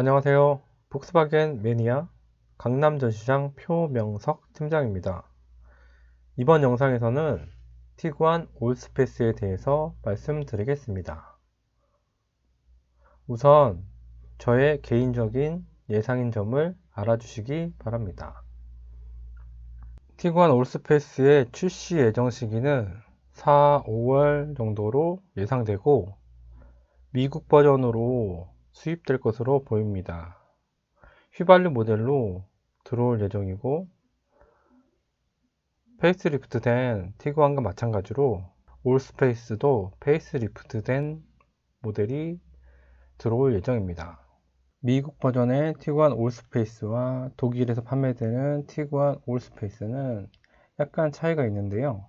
안녕하세요. 복스바겐 매니아 강남 전시장 표명석 팀장입니다. 이번 영상에서는 티구안 올스페이스에 대해서 말씀드리겠습니다. 우선 저의 개인적인 예상인 점을 알아주시기 바랍니다. 티구안 올스페이스의 출시 예정 시기는 4, 5월 정도로 예상되고 미국 버전으로 수입될 것으로 보입니다. 휘발유 모델로 들어올 예정이고 페이스리프트 된 티구안과 마찬가지로 올스페이스도 페이스리프트 된 모델이 들어올 예정입니다. 미국 버전의 티구안 올스페이스와 독일에서 판매되는 티구안 올스페이스는 약간 차이가 있는데요.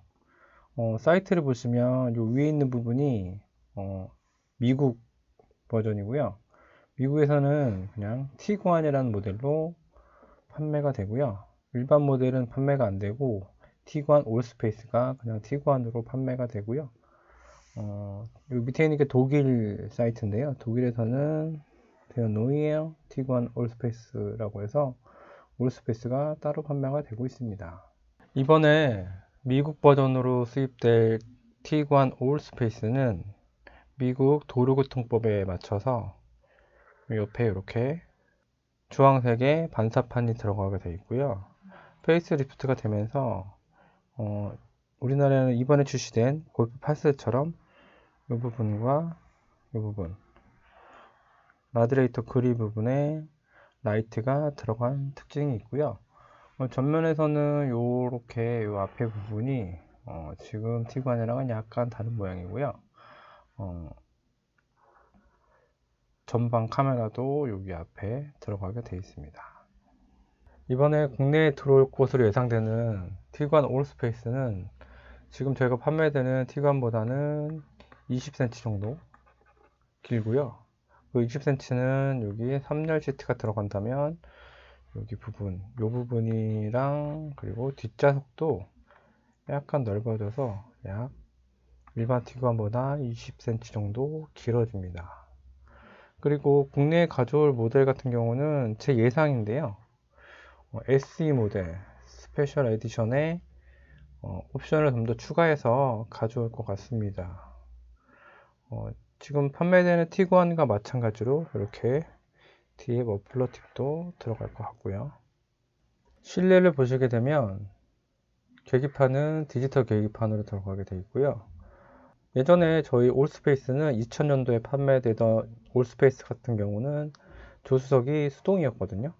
어, 사이트를 보시면 요 위에 있는 부분이 어, 미국 버전이고요. 미국에서는 그냥 티구안이라는 모델로 판매가 되고요. 일반 모델은 판매가 안 되고 티구안 올스페이스가 그냥 티구안으로 판매가 되고요. 어, 밑에 있는 게 독일 사이트인데요. 독일에서는 대어 노이에어 티구안 올스페이스라고 해서 올스페이스가 따로 판매가 되고 있습니다. 이번에 미국 버전으로 수입될 티구안 올스페이스는 미국 도로교통법에 맞춰서 옆에 이렇게 주황색의 반사판이 들어가게 되어 있고요. 페이스리프트가 되면서 어, 우리나라에는 이번에 출시된 골프 파스처럼 이 부분과 이 부분 라드레이터 그리 부분에 라이트가 들어간 특징이 있고요. 어, 전면에서는 이렇게 이 앞에 부분이 어, 지금 티구안이랑은 약간 다른 모양이고요. 어, 전방 카메라도 여기 앞에 들어가게 되어 있습니다. 이번에 국내에 들어올 것으로 예상되는 티관 올스페이스는 지금 저희가 판매되는 티관보다는 20cm 정도 길고요. 그 20cm는 여기 3열 시트가 들어간다면 여기 부분, 이 부분이랑 그리고 뒷좌석도 약간 넓어져서 약 일반 티관보다 20cm 정도 길어집니다. 그리고 국내에 가져올 모델 같은 경우는 제 예상인데요. 어, SE 모델 스페셜 에디션에 어, 옵션을 좀 더 추가해서 가져올 것 같습니다. 어, 지금 판매되는 티구안과 마찬가지로 이렇게 뒤에 머플러 팁도 들어갈 것 같고요. 실내를 보시게 되면 계기판은 디지털 계기판으로 들어가게 되어 있고요. 예전에 저희 올스페이스는 2000년도에 판매되던 올스페이스 같은 경우는 조수석이 수동이었거든요.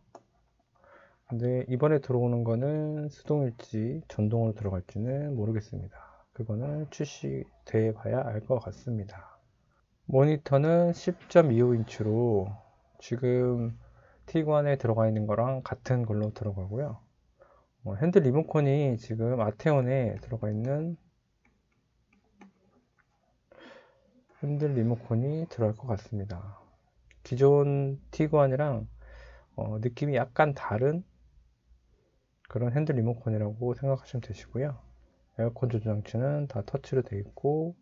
근데 이번에 들어오는 거는 수동일지 전동으로 들어갈지는 모르겠습니다. 그거는 출시돼 봐야 알 것 같습니다. 모니터는 10.25인치로 지금 T1에 들어가 있는 거랑 같은 걸로 들어가고요. 어, 핸들 리모컨이 지금 아테온에 들어가 있는 핸들 리모컨이 들어갈 것 같습니다. 기존 티구안이랑 어, 느낌이 약간 다른 그런 핸들 리모컨이라고 생각하시면 되시고요. 에어컨 조정장치는 다 터치로 되어 있고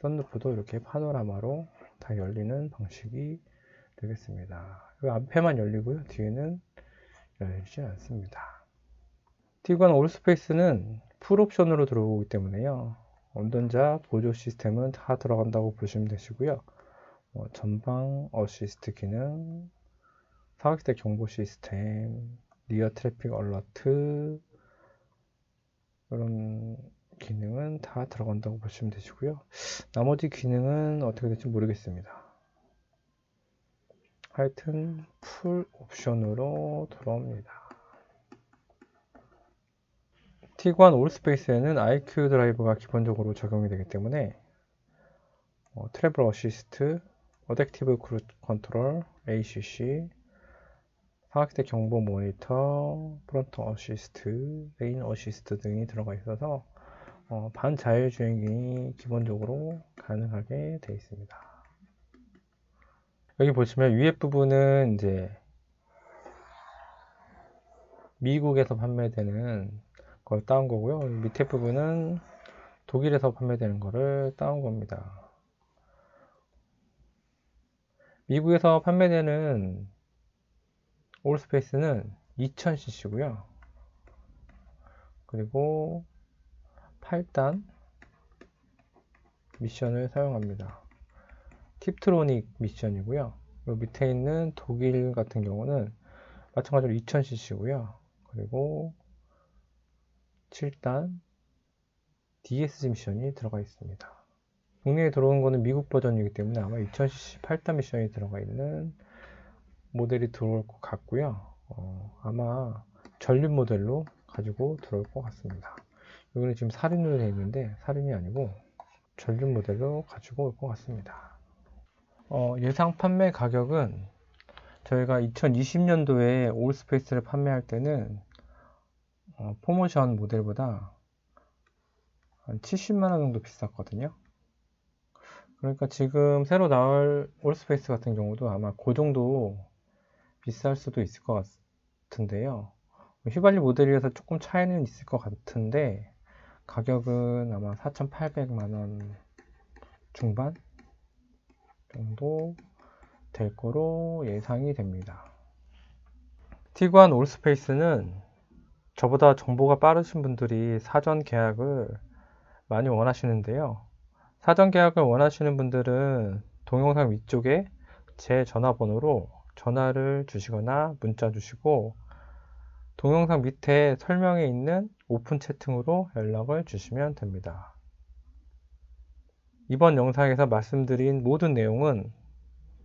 썬루프도 이렇게 파노라마로 다 열리는 방식이 되겠습니다. 이 앞에만 열리고요. 뒤에는 열리지 않습니다. 티구안 올스페이스는 풀 옵션으로 들어오기 때문에요. 운전자 보조 시스템은 다 들어간다고 보시면 되시고요. 어, 전방 어시스트 기능, 사각지대 경보 시스템, 리어 트래픽 얼러트 이런 기능은 다 들어간다고 보시면 되시고요. 나머지 기능은 어떻게 될지 모르겠습니다. 하여튼 풀 옵션으로 들어옵니다. 티구안 올스페이스에는 IQ 드라이브가 기본적으로 적용이 되기 때문에 어, 트래블 어시스트, 어댑티브 크루 컨트롤, ACC, 사각대 경보 모니터, 프론트 어시스트, 레인 어시스트 등이 들어가 있어서 어, 반자율주행이 기본적으로 가능하게 되어 있습니다. 여기 보시면 위에 부분은 이제 미국에서 판매되는 걸 따온 거고요. 밑에 부분은 독일에서 판매되는 거를 따온 겁니다. 미국에서 판매되는 올스페이스는 2000cc고요. 그리고 8단 미션을 사용합니다. 팁트로닉 미션이고요. 요 밑에 있는 독일 같은 경우는 마찬가지로 2000cc고요. 그리고 7단 DSG 미션이 들어가 있습니다. 국내에 들어온 거는 미국 버전이기 때문에 아마 2000cc 8단 미션이 들어가 있는 모델이 들어올 것 같고요. 어, 아마 전륜 모델로 가지고 들어올 것 같습니다. 여기는 지금 살인으로 되어 있는데 살인이 아니고 전륜 모델로 가지고 올 것 같습니다. 어, 예상 판매 가격은 저희가 2020년도에 올스페이스를 판매할 때는 어, 포모션 모델보다 한 70만 원 정도 비쌌거든요. 그러니까 지금 새로 나올 올스페이스 같은 경우도 아마 그 정도 비쌀 수도 있을 것 같은데요. 휘발유 모델이라서 조금 차이는 있을 것 같은데 가격은 아마 4,800만 원 중반 정도 될 거로 예상이 됩니다. 티구안 올스페이스는 저보다 정보가 빠르신 분들이 사전 계약을 많이 원하시는데요. 사전 계약을 원하시는 분들은 동영상 위쪽에 제 전화번호로 전화를 주시거나 문자 주시고 동영상 밑에 설명에 있는 오픈 채팅으로 연락을 주시면 됩니다. 이번 영상에서 말씀드린 모든 내용은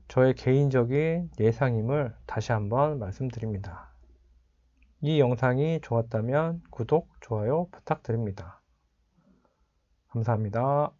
저의 개인적인 예상임을 다시 한번 말씀드립니다. 이 영상이 좋았다면 구독, 좋아요 부탁드립니다. 감사합니다.